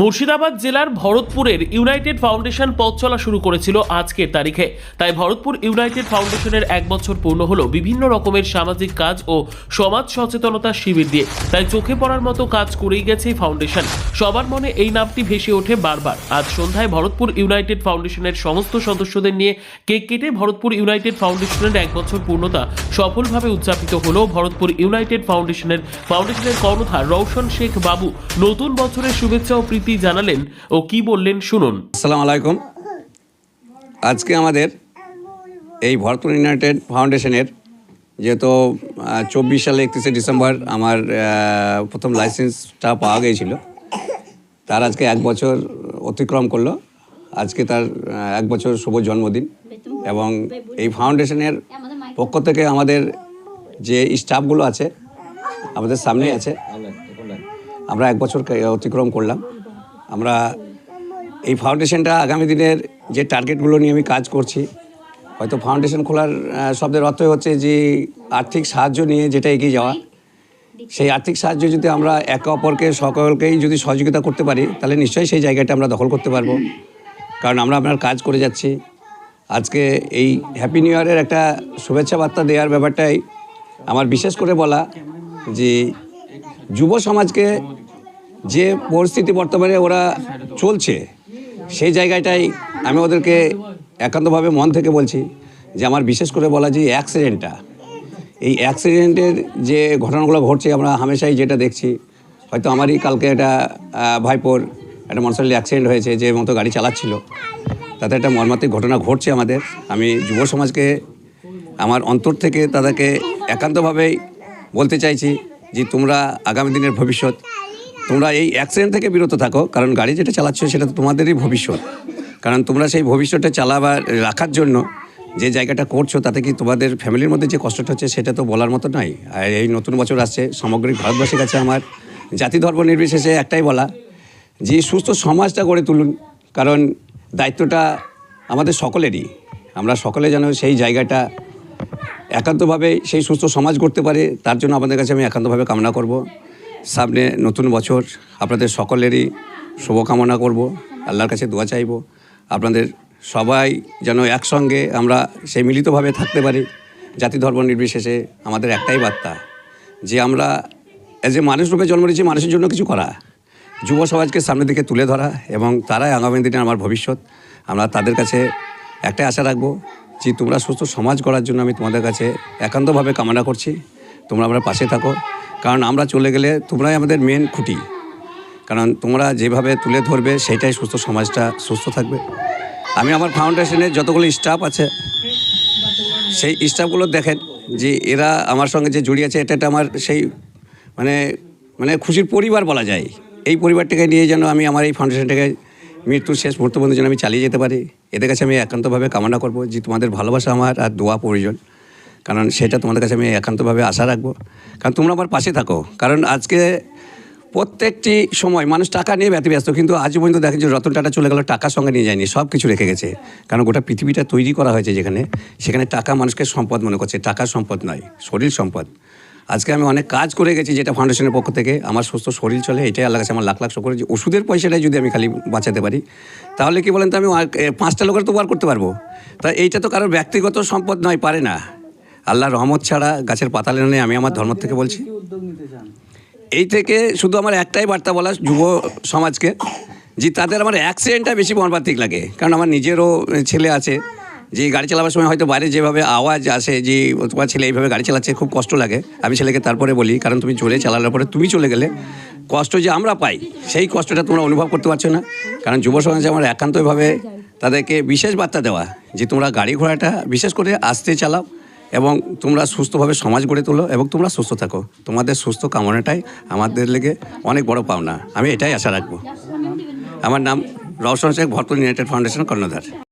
মুর্শিদাবাদ জেলার ভরতপুরের United foundation পথ চলা শুরু করেছিল আজকের তারিখে। তাই ভরতপুর ইউনাইটেড ফাউন্ডেশনের এক বছর পূর্ণ হলো বিভিন্ন রকমের সামাজিক কাজ ও সমাজ সচেতনতা শিবির দিয়ে। তাই চোখে পড়ার মতো কাজ করেই গেছে ফাউন্ডেশন। সবার মনে এই নামটি ভেসে ওঠে বারবার। আজ সন্ধ্যায় ভরতপুর ইউনাইটেড ফাউন্ডেশনের সমস্ত সদস্যদের নিয়ে কেক কেটে ভরতপুর ইউনাইটেড ফাউন্ডেশনের এক বছর পূর্ণতা সফলভাবে উদযাপিত হলো ভরতপুর ইউনাইটেড ফাউন্ডেশনের। ফাউন্ডেশনের কর্ণধার রৌশন শেখ বাবু নতুন বছরের শুভেচ্ছা ও প্রীতি জানালেন ও কি বললেন শুনুন। আসসালামু আলাইকুম। আজকে আমাদের এই ভরতপুর ইউনাইটেড ফাউন্ডেশনের যেহেতু চব্বিশ সালে একত্রিশে ডিসেম্বর আমার প্রথম লাইসেন্সটা পাওয়া গিয়েছিল, তার আজকে এক বছর অতিক্রম করল। আজকে তার এক বছর শুভ জন্মদিন এবং এই ফাউন্ডেশনের পক্ষ থেকে আমাদের যে স্টাফগুলো আছে, আমাদের সামনে আছে, আমরা এক বছর অতিক্রম করলাম। আমরা এই ফাউন্ডেশনটা আগামী দিনের যে টার্গেটগুলো নিয়ে আমি কাজ করছি, হয়তো ফাউন্ডেশন খোলার শব্দের অর্থ হচ্ছে যে আর্থিক সাহায্য নিয়ে যেটা এগিয়ে যাওয়া। সেই আর্থিক সাহায্য যদি আমরা একে অপরকে, সকলকেই যদি সহযোগিতা করতে পারি, তাহলে নিশ্চয়ই সেই জায়গাটা আমরা দখল করতে পারব। কারণ আমরা আপনার কাজ করে যাচ্ছি। আজকে এই হ্যাপি নিউ ইয়ারের একটা শুভেচ্ছা বার্তা দেওয়ার ব্যাপারটাই আমার বিশেষ করে বলা যে যুব সমাজকে যে পরিস্থিতি বর্তমানে ওরা চলছে, সেই জায়গাটাই আমি ওদেরকে একান্তভাবে মন থেকে বলছি যে আমার বিশেষ করে বলা যে অ্যাক্সিডেন্টটা এই অ্যাক্সিডেন্টের যে ঘটনাগুলো ঘটছে, আমরা হামেশাই যেটা দেখছি, হয়তো আমারই কালকে একটা ভাইপোর একটা মোটরসাইকেল অ্যাক্সিডেন্ট হয়েছে, যে মতো গাড়ি চালাচ্ছিল। তাতে একটা মর্মাত্মিক ঘটনা ঘটছে আমাদের। আমি যুব সমাজকে, আমার অন্তর থেকে তাদেরকে একান্তভাবেই বলতে চাইছি যে তোমরা আগামী দিনের ভবিষ্যৎ তোমরা এই অ্যাক্সিডেন্ট থেকে বিরত থাকো, কারণ গাড়ি যেটা চালাচ্ছ সেটা তো তোমাদেরই ভবিষ্যৎ। কারণ তোমরা সেই ভবিষ্যৎটা চালাবার রাখার জন্য যে জায়গাটা করছ, তাতে কি তোমাদের ফ্যামিলির মধ্যে যে কষ্টটা হচ্ছে সেটা তো বলার মতো নয়। আর এই নতুন বছর আসছে সামগ্রিক ভারতবাসীর কাছে আমার জাতি ধর্ম নির্বিশেষে একটাই বলা, যে সুস্থ সমাজটা গড়ে তুলুন, কারণ দায়িত্বটা আমাদের সকলেরই। আমরা সকলে যেন সেই জায়গাটা একান্তভাবে সেই সুস্থ সমাজ করতে পারে, তার জন্য আমাদের কাছে আমি একান্তভাবে কামনা করব। সামনে নতুন বছর। আপনাদের সকলেরই শুভকামনা করব। আল্লাহর কাছে দোয়া চাইব। আপনাদের সবাই যেন একসঙ্গে আমরা সেই মিলিতভাবে থাকতে পারি। জাতি ধর্ম নির্বিশেষে আমাদের একটাই বার্তা, যে আমরা এজ এ মানুষ রূপে জন্ম নিয়েছি, মানুষের জন্য কিছু করা। যুব সমাজকে সামনের দিকে তুলে ধরা এবং তারাই আগামী দিনে আমার ভবিষ্যৎ। আমরা তাদের কাছে একটাই আশা রাখব, যে তোমরা সুস্থ সমাজ করার জন্য আমি তোমাদের কাছে একান্তভাবে কামনা করছি। তোমরা আমরা পাশে থাকো। কারণ আমরা চলে গেলে তোমরাই আমাদের মেন খুঁটি। কারণ তোমরা যেভাবে তুলে ধরবে সেটাই সুস্থ সমাজটা সুস্থ থাকবে। আমি আমার ফাউন্ডেশনের যতগুলো স্টাফ আছে, সেই স্টাফগুলো দেখেন যে এরা আমার সঙ্গে যে জড়িয়ে আছে, এটা আমার সেই মানে মানে খুশির পরিবার বলা যায়। এই পরিবারটাকে নিয়ে যেন আমি আমার এই ফাউন্ডেশনটাকে মৃত্যুর শেষ মুহূর্ত পর্যন্ত যেন আমি চালিয়ে যেতে পারি। এদের কাছে আমি একান্তভাবে কামনা করব যে তোমাদের ভালোবাসা আমার আর দোয়া প্রয়োজন। কারণ সেটা তোমাদের কাছে আমি একান্তভাবে আশা রাখব। কারণ তোমরা আমার পাশে থাকো। কারণ আজকে প্রত্যেকটি সময় মানুষ টাকা নিয়ে ব্যতিব্যস্ত কিন্তু আজ পর্যন্ত দেখেন যে রতন টাটা চলে গেল, টাকার সঙ্গে নিয়ে যায়নি সব কিছু রেখে গেছে। কারণ গোটা পৃথিবীটা তৈরি করা হয়েছে যেখানে, সেখানে টাকা মানুষকে সম্পদ মনে করছে। টাকার সম্পদ নয়, শরীর সম্পদ। আজকে আমি অনেক কাজ করে গেছি যেটা ফাউন্ডেশনের পক্ষ থেকে। আমার সুস্থ শরীর চলে, এটাই আল্লাহ কাছে আমার লাখ লাখ করে যে ওষুধের পয়সাটাই যদি আমি খালি বাঁচাতে পারি, তাহলে কি বলেন তো আমি পাঁচটা লোকের তো বার করতে পারব? তা এইটা তো কারোর ব্যক্তিগত সম্পদ নয়, পারে না। আল্লাহর রহমত ছাড়া গাছের পাতা নেই, আমি আমার ধর্ম থেকে বলছি। এই থেকে শুধু আমার একটাই বার্তা বলা যুব সমাজকে যে তাদের আমার অ্যাক্সিডেন্টটা বেশি মর্মান্তিক লাগে। কারণ আমার নিজেরও ছেলে আছে, যে গাড়ি চালাবার সময় হয়তো বাইরে যেভাবে আওয়াজ আসে, যে তোমার ছেলে এইভাবে গাড়ি চালাচ্ছে, খুব কষ্ট লাগে। আমি ছেলেকে তারপরে বলি, কারণ তুমি চলে চালানোর পরে তুমি চলে গেলে কষ্ট যে আমরা পাই, সেই কষ্টটা তোমরা অনুভব করতে পারছ না। কারণ যুব সমাজে আমার একান্তভাবে তাদেরকে বিশেষ বার্তা দেওয়া, যে তোমরা গাড়ি ঘোড়াটা বিশেষ করে আস্তে চালাও এবং তোমরা সুস্থভাবে সমাজ গড়ে তোলো এবং তোমরা সুস্থ থাকো। তোমাদের সুস্থ কামনাটাই আমাদের লেগে অনেক বড় পাওনা। আমি এটাই আশা রাখব। আমার নাম রওশন শেখ ভরপুর ইউনাইটেড ফাউন্ডেশন, কর্ণধার।